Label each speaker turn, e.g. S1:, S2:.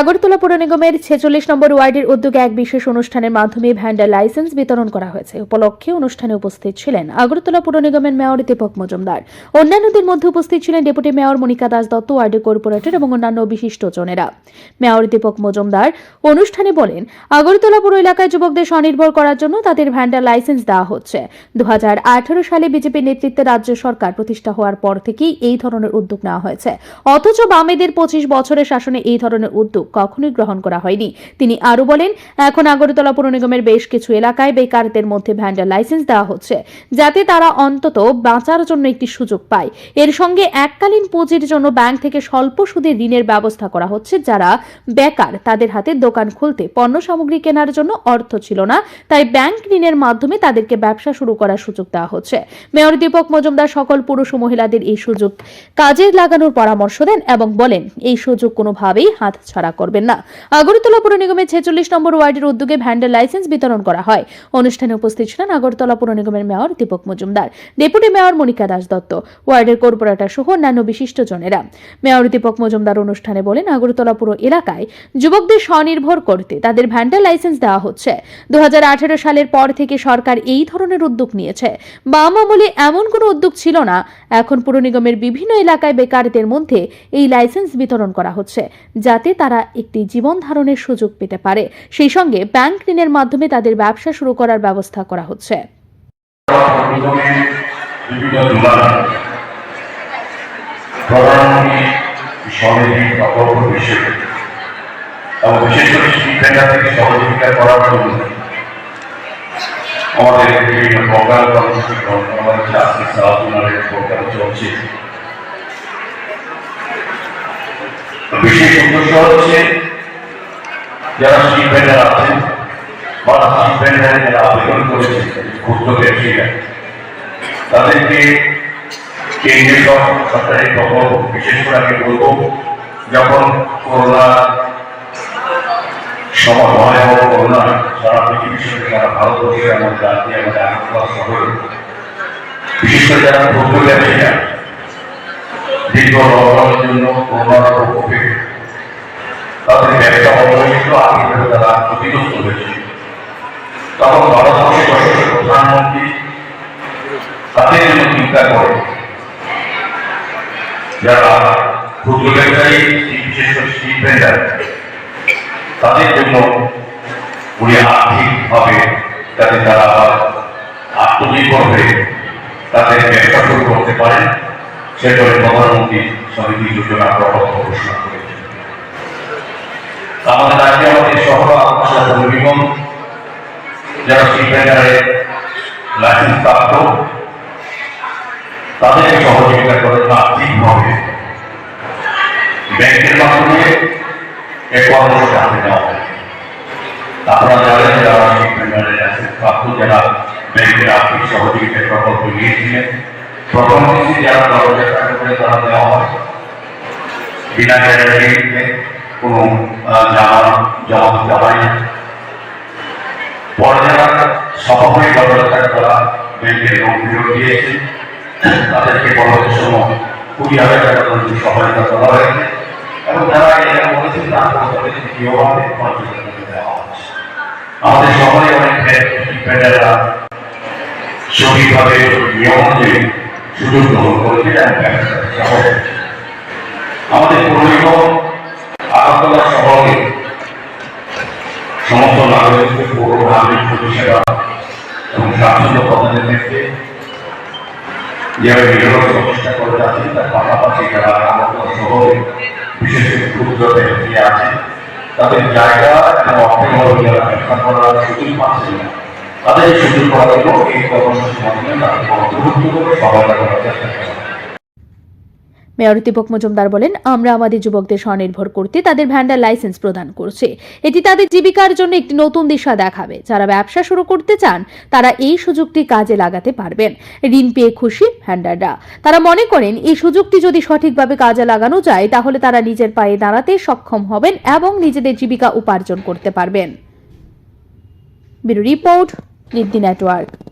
S1: আগরতলা পৌর নিগমের ছেচল্লিশ নম্বর ওয়ার্ডের উদ্যোগে এক বিশেষ অনুষ্ঠানের মাধ্যমে ভ্যান্ডার লাইসেন্স বিতরণ করা হয়েছে। উপলক্ষে অনুষ্ঠানে উপস্থিত ছিলেন আগরতলা পৌর নিগমের মেয়র দীপক মজুমদার। অন্যান্যদের মধ্যে উপস্থিত ছিলেন ডেপুটি মেয়র মনিকা দাস দত্ত ওয়ার্ডের কর্পোরেটর এবং অন্যান্য বিশিষ্ট জনেরা। মেয়র দীপক মজুমদার অনুষ্ঠানে বলেন, আগরতলা পুর এলাকায় যুবকদের স্বনির্ভর করার জন্য তাদের ভ্যান্ডার লাইসেন্স দেওয়া হচ্ছে। দু হাজার আঠারো সালে বিজেপি নেতৃত্বে রাজ্য সরকার প্রতিষ্ঠা হওয়ার পর থেকেই এই ধরনের উদ্যোগ নেওয়া হয়েছে। অথচ বামেদের পঁচিশ বছরের শাসনে এই ধরনের উদ্যোগ কখনোই গ্রহণ করা হয়নি। তিনি আরও বলেন, এখন আগরতলা পুর নিগমের বেশ কিছু এলাকায় বেকারদের মধ্যে ভ্যান্ডার লাইসেন্স দেওয়া হচ্ছে, যাতে তারা অন্তত বাঁচার জন্য একটি সুযোগ পায়। এর সঙ্গে এককালীন পুঁজির জন্য ব্যাংক থেকে স্বল্প সুদে ঋণের ব্যবস্থা করা হচ্ছে, যারা বেকার, তাদের হাতে দোকান খুলতে পণ্য সামগ্রী কেনার জন্য অর্থ ছিল না, তাই ব্যাংক ঋণের মাধ্যমে তাদেরকে ব্যবসা শুরু করার সুযোগ দেওয়া হচ্ছে। মেয়র দীপক মজুমদার সকল পুরুষ ও মহিলাদের এই সুযোগ কাজে লাগানোর পরামর্শ দেন এবং বলেন, এই সুযোগ কোনোভাবেই হাতছাড়া করবেন না। আগরতলা পুর নিগমের ছেচল্লিশ নম্বর ওয়ার্ডের উদ্যোগে ভ্যান্ডার লাইসেন্স বিতরণ করা হয়। অনুষ্ঠানে উপস্থিত ছিলেন আগরতলা পুর নিগমের mayor Dipak Majumdar, deputy mayor Monika Das Dutta, ওয়ার্ডের কর্পোরেটর সহ অন্যান্য বিশিষ্ট জনেরা। মেয়র দীপক মজুমদার অনুষ্ঠানে বলেন, আগরতলা পুর এলাকায় যুবকদের স্বনির্ভর করতে তাদের ভ্যান্ডেল লাইসেন্স দেওয়া হচ্ছে। দু হাজার আঠেরো সালের পর থেকে সরকার এই ধরনের উদ্যোগ নিয়েছে। বাম আমলে এমন কোনো উদ্যোগ ছিল না। এখন পুর নিগমের বিভিন্ন এলাকায় বেকারদের মধ্যে এই লাইসেন্স বিতরণ করা হচ্ছে, যাতে তারা একটি জীবন ধারণের সুযোগ পেতে পারে। সেই সঙ্গে ব্যাংক ঋণের মাধ্যমে তাদের ব্যবসা শুরু করার ব্যবস্থা করা হচ্ছে।
S2: আমাদের বিভিন্ন প্রোগ্রাম কর্মসূচি হয়েছে আজকে সাহায্যের প্রোগ্রাম চলছে। বিশেষ উদ্দেশ্য হচ্ছে যারা শিক্ষাটা আছেন বা শিক্ষাটা যারা আবেদন করেছে ক্ষুদ্র ব্যবসায়ীরা তাদেরকে কেন্দ্রীয় সর- সরকারি প্রকল্প, বিশেষ করে আমি বলব, যখন করোনা সময় ভয়াবহ করোনা সারা পৃথিবীর সঙ্গে সারা ভারতবর্ষে আমাদের রাজ্যে আমাদের আগরতলা শহরে বিশেষ করে যারা ক্ষুদ্র ব্যবসায়ীরা জন্য তাদের ব্যবসা আর্থিকভাবে তারা ক্ষতিগ্রস্ত হয়েছিল তখন ভারতবর্ষের প্রধানমন্ত্রী তাদের জন্য চিন্তা করে যারা ক্ষুদ্র ব্যবসায়ী তাদের জন্য উনি আর্থিকভাবে যাতে তারা আবার আত্মনির্ভর হয়ে তাদের ব্যবসা শুরু করতে পারেন। সেজন্য প্রধানমন্ত্রী সমিতি যোজনা প্রকল্প ঘোষণা করেছেন আমাদের রাজ্যে আমাদের শহর আকাশা নিগম যারা ভেন্ডারের লাইসেন্স প্রাপ্ত, তাদেরকে সহযোগিতা করেন আর্থিকভাবে ব্যাংকের মাধ্যমে এ পরামর্শ হাতে নেওয়া আপনারা জানেন যারা শিক্ষাঙ্গনের লাইসেন্স প্রাপ্ত, যারা ব্যাংকের আর্থিক সহযোগিতার প্রকল্প নিয়েছিলেন প্রথম কিস্তি যারা টাকা করে তারা দেওয়া হয় বিনা গ্যারান্টিতে কোনো জামা জমা দিতে হয় না। পরে যারা হাজার টাকা তারা ব্যাংকের লোন ফেরত দিয়েছে তাদেরকে পরবর্তী সময় কুড়ি হাজার টাকা পর্যন্ত সহায়তা করা হয়েছে। এবং তারা এটা বলেছে তারপর তাদের তৃতীয়ভাবে পঞ্চাশ হাজার দেওয়া হচ্ছে আমাদের শহরে অনেক ফেডাররা সঠিকভাবে নিয়ম অনুযায়ী সুযোগ গ্রহণ করেছে এবং ব্যবসা সহজ হয়েছে। আমাদের পরিব আগরতলা শহরে সমস্ত নাগরিককে পৌর নাগরিক পরিষেবা এবং স্বাচ্ছন্দ্য প্রদানের ক্ষেত্রে যেভাবে বিরোধ প্রতিষ্ঠা করে যাচ্ছেন, তার পাশাপাশি যারা আগরতলা শহরে বিশেষ করে ক্ষুদ্র আছে তাদের জায়গা এবং অর্থভাবে যারা ব্যবসা করার সুযোগ পাচ্ছেন না তাদের সুযোগ জন্য এই কর্মসূচির মাধ্যমে তাদেরকে অন্তর্ভুক্ত সহায়তা করার চেষ্টা
S1: মেয়র দীপক মজুমদার বলেন, আমরা আমাদের যুবকদের স্বনির্ভর করতে তাদের ভ্যান্ডার লাইসেন্স প্রদান করছি। এটি তাদের জীবিকার জন্য একটি নতুন দিশা দেখাবে। যারা ব্যবসা শুরু করতে চান, তারা এই সুযোগটি কাজে লাগাতে পারবেন। ঋণ পেয়ে খুশি ভ্যান্ডাররা। তারা মনে করেন, এই সুযোগটি যদি সঠিকভাবে কাজে লাগানো যায়, তাহলে তারা নিজের পায়ে দাঁড়াতে সক্ষম হবেন এবং নিজেদের জীবিকা উপার্জন করতে পারবেন। Report with the network.